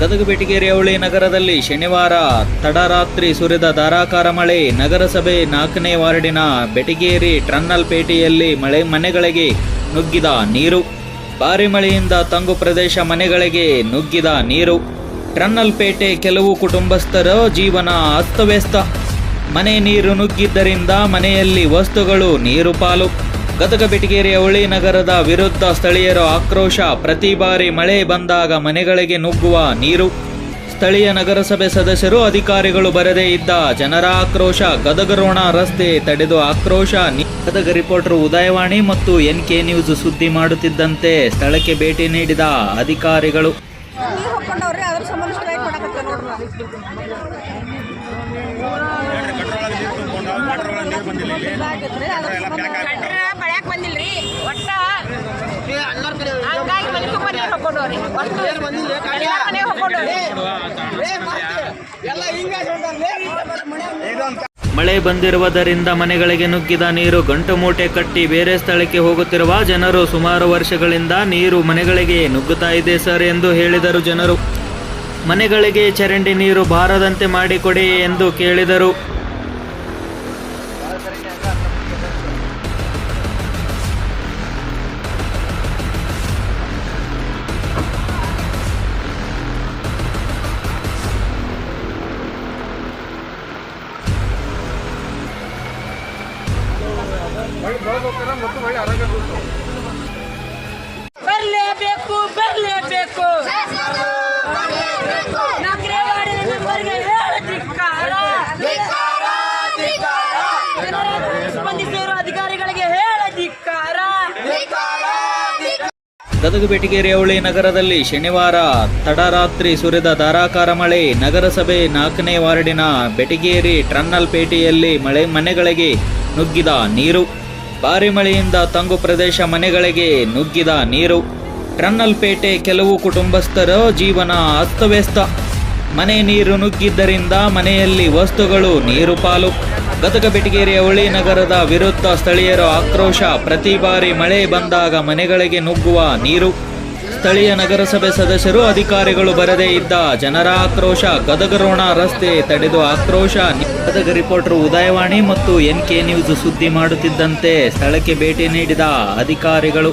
ಗದಗ ಬೆಟಗೇರಿ ನಗರದಲ್ಲಿ ಶನಿವಾರ ತಡರಾತ್ರಿ ಸುರಿದ ಧಾರಾಕಾರ ಮಳೆ. ನಗರಸಭೆ ನಾಲ್ಕನೇ ವಾರ್ಡಿನ ಬೆಟಗೇರಿ ಟ್ರನ್ನಲ್ಪೇಟೆಯಲ್ಲಿ ಮಳೆ ಮನೆಗಳಿಗೆ ನುಗ್ಗಿದ ನೀರು. ಭಾರಿ ಮಳೆಯಿಂದ ತಂಗು ಪ್ರದೇಶ ಮನೆಗಳಿಗೆ ನುಗ್ಗಿದ ನೀರು. ಟ್ರನ್ನಲ್ಪೇಟೆ ಕೆಲವು ಕುಟುಂಬಸ್ಥರ ಜೀವನ ಅಸ್ತವ್ಯಸ್ತ. ಮನೆ ನೀರು ನುಗ್ಗಿದ್ದರಿಂದ ಮನೆಯಲ್ಲಿ ವಸ್ತುಗಳು ನೀರು ಪಾಲು. ಗದಗ ಬೆಟಗೇರಿ ಅವಳಿ ನಗರದ ವಿರುದ್ಧ ಸ್ಥಳೀಯರ ಆಕ್ರೋಶ. ಪ್ರತಿ ಬಾರಿ ಮಳೆ ಬಂದಾಗ ಮನೆಗಳಿಗೆ ನುಗ್ಗುವ ನೀರು. ಸ್ಥಳೀಯ ನಗರಸಭೆ ಸದಸ್ಯರು ಅಧಿಕಾರಿಗಳು ಬರದೇ ಇದ್ದ ಜನರ ಆಕ್ರೋಶ. ಗದಗರೋಣ ರಸ್ತೆ ತಡೆದು ಆಕ್ರೋಶ. ನಿ- ಗದಗ ರಿಪೋರ್ಟರ್ ಉದಯವಾಣಿ ಮತ್ತು ಎನ್ ಕೆ ನ್ಯೂಸ್ ಸುದ್ದಿ ಮಾಡುತ್ತಿದ್ದಂತೆ ಸ್ಥಳಕ್ಕೆ ಭೇಟಿ ನೀಡಿದ ಅಧಿಕಾರಿಗಳು. ಬಂದಿಲ್ರಿ? ಒಟ್ಟ? ಹಂಗಾಗಿ ಒಟ್ಟು. ಎಲ್ಲ ಮನೆ ಹಾಕೊಂಡವ್ರಿ ಮಳೆ ಬಂದಿರುವುದರಿಂದ ಮನೆಗಳಿಗೆ ನುಗ್ಗಿದ ನೀರು ಗಂಟು ಮೂಟೆ ಕಟ್ಟಿ ಬೇರೆ ಸ್ಥಳಕ್ಕೆ ಹೋಗುತ್ತಿರುವ ಜನರು ಸುಮಾರು ವರ್ಷಗಳಿಂದ ನೀರು ಮನೆಗಳಿಗೆ ನುಗ್ಗುತ್ತಾ ಇದೆ ಸರ್ ಎಂದು ಹೇಳಿದರು ಜನರು. ಮನೆಗಳಿಗೆ ಚರಂಡಿ ನೀರು ಬಾರದಂತೆ ಮಾಡಿಕೊಡಿ ಎಂದು ಕೇಳಿದರು. ಬರ್ಲೇಬೇಕು ಬರ್ಲೇಬೇಕು. ಸ್ಪಂದಿಸಿರುವ ಗದಗ ನಗರದಲ್ಲಿ ಶನಿವಾರ ತಡರಾತ್ರಿ ಸುರಿದ ಧಾರಾಕಾರ ಮಳೆ. ನಗರಸಭೆ ನಾಲ್ಕನೇ ವಾರ್ಡಿನ ಬೆಟಗೇರಿ ಟ್ರನ್ನಲ್ಪೇಟೆಯಲ್ಲಿ ಮಳೆ ಮನೆಗಳಿಗೆ ನುಗ್ಗಿದ ನೀರು. ಭಾರಿ ಮಳೆಯಿಂದ ತಂಗು ಪ್ರದೇಶ ಮನೆಗಳಿಗೆ ನುಗ್ಗಿದ ನೀರು. ಟ್ರನ್ನಲ್ಪೇಟೆ ಕೆಲವು ಕುಟುಂಬಸ್ಥರ ಜೀವನ ಅಸ್ತವ್ಯಸ್ತ. ಮನೆ ನೀರು ನುಗ್ಗಿದ್ದರಿಂದ ಮನೆಯಲ್ಲಿ ವಸ್ತುಗಳು ನೀರು ಪಾಲು. ಗದಗ ಬೆಟಗೇರಿ ಅವಳಿ ನಗರದ ವಿರುದ್ಧ ಸ್ಥಳೀಯರ ಆಕ್ರೋಶ. ಪ್ರತಿ ಬಾರಿ ಮಳೆ ಬಂದಾಗ ಮನೆಗಳಿಗೆ ನುಗ್ಗುವ ನೀರು. ಸ್ಥಳೀಯ ನಗರಸಭೆ ಸದಸ್ಯರು ಅಧಿಕಾರಿಗಳು ಬರದೇ ಇದ್ದ ಜನರ ಆಕ್ರೋಶ, ಗದಗರೋಣ ರಸ್ತೆ ತಡೆದು ಆಕ್ರೋಶ. ಗದಗ ರಿಪೋರ್ಟರ್ ಉದಯವಾಣಿ ಮತ್ತು ಎನ್ ಕೆ ನ್ಯೂಸ್ ಸುದ್ದಿ ಮಾಡುತ್ತಿದ್ದಂತೆ ಸ್ಥಳಕ್ಕೆ ಭೇಟಿ ನೀಡಿದ ಅಧಿಕಾರಿಗಳು.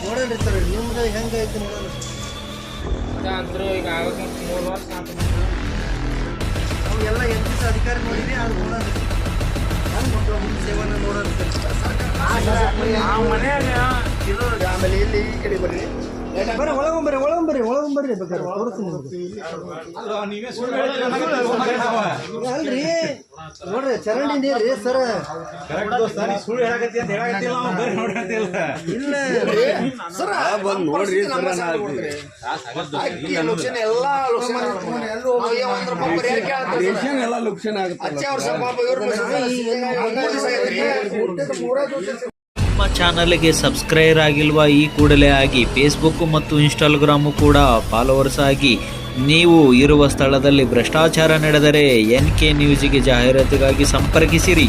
ನೋಡೋಣ ಸರ್ ನಿಮ್ದು ಹೆಂಗೆ ಐತೆ ನೋಡೋಣ ನಾವು ಈಗ ಎನ್ ಪಿ ಅಧಿಕಾರಿ ನೋಡಿದ್ರಿ ಅದು ನೋಡೋಣ ಹೆಂಗ್ ಮಕ್ಳು ಮುಂದೆ ಸೇವನ ನೋಡೋಣ ಸರ್ ಆಮೇಲೆ ಇಲ್ಲಿ ಈ ಕಡೆ ಬರ್ರಿ. ಬರ್ರಿ ಒಳಗೊಂಬರಿ ಒಳಗೊಂಬರ್ರಿ ಒಳಗೊಂಬರ್ರಿ ಬೇಕಾದ್ರೆ ತೋರಿಸ್ತೀನಿ ನಿಮ್ಗೆ. ಅಲ್ರಿ. ನೋಡ್ರಿ ಚರಂಡಿ ನೀರ್ರಿ ಸರ್. ಇಲ್ಲ. ಸರ್ ಬಂದ್ ನೋಡ್ರಿ ಎಲ್ಲಾ ರೇಷನ್ ಎಲ್ಲ ಲುಕ್ಷನ್ ಆಗುತ್ತಲ್ಲ ನಮ್ಮ ಚಾನಲ್ಗೆ ಸಬ್ಸ್ಕ್ರೈಬ್ ಆಗಿಲ್ವಾ ಈ ಕೂಡಲೇ ಆಗಿ ಫೇಸ್ಬುಕ್ ಮತ್ತು ಇನ್ಸ್ಟಾಗ್ರಾಮು ಕೂಡ ಫಾಲೋವರ್ಸ್ ಆಗಿ ನೀವು ಇರುವ ಸ್ಥಳದಲ್ಲಿ ಭ್ರಷ್ಟಾಚಾರ ನಡೆದರೆ ಎನ್ ಕೆ ನ್ಯೂಸಿಗೆ ಜಾಹೀರಾತಿಗಾಗಿ ಸಂಪರ್ಕಿಸಿರಿ.